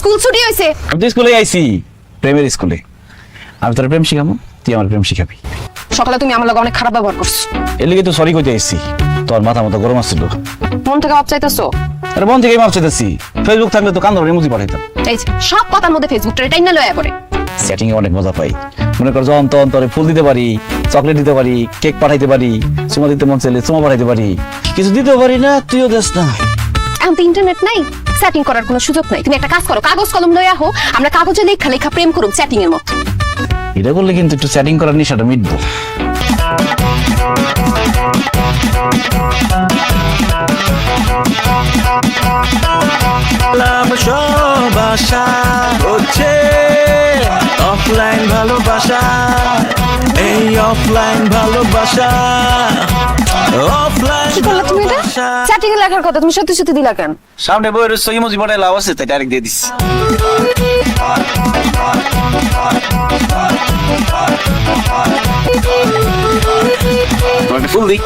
School ছুটি হয়েছে আমি তো স্কুলে আইছি প্রেমের স্কুলে। আমি তোর প্রেম শিখাবো তুই আমার প্রেম শিখাবি। সকালে তুমি আমার লগে অনেক খারাপ ব্যবহার করছ। এর লিগে তো সরি কইতে আইছি তোর মাথা মতো গরম আসছিল মন থেকে ভাব চাইতেছো? আরে মন থেকেই মাপ চাইতেছি ফেসবুক থাকলে তো কান্দর ইমোজি পাঠাইতাম। এই সব কথার মধ্যে ফেসবুকটা এটাই না লয়া করে সেটিং এ অনেক মজা পাই। মনে কর যখন তখন তোরে ফুল দিতে পারি চকলেট দিতে পারি কেক পাঠাইতে পারি চুমা দিতে মন চাইলে চুমা পাঠাইতে পারি। কিছু দিতে পারি না তুইও দেস না। এখন তো ইন্টারনেট নাই। সেটিং করার কোনো সুযোগ নাই। তুমি একটা কাজ করো কাগজ কলম লয়া হো আমরা কাগজে লেখা লেখা প্রেম করুম চ্যাটিং এর মতো এটা করলে কিন্তু একটু চ্যাটিং করার নেশাটা মিটবো। সব আশা হচ্ছে অফলাইন ভালোবাসা। এই অফলাইন ভালোবাসা। চ্যাটিং লেখার কথা তুমি সত্যি সত্যি দিলা কেন? সামনে বইয়ের ইমোজি বানাই লাভ আছে তাই ডাইরেক্ট দিয়ে দিস তোমাকে ফুল দিই।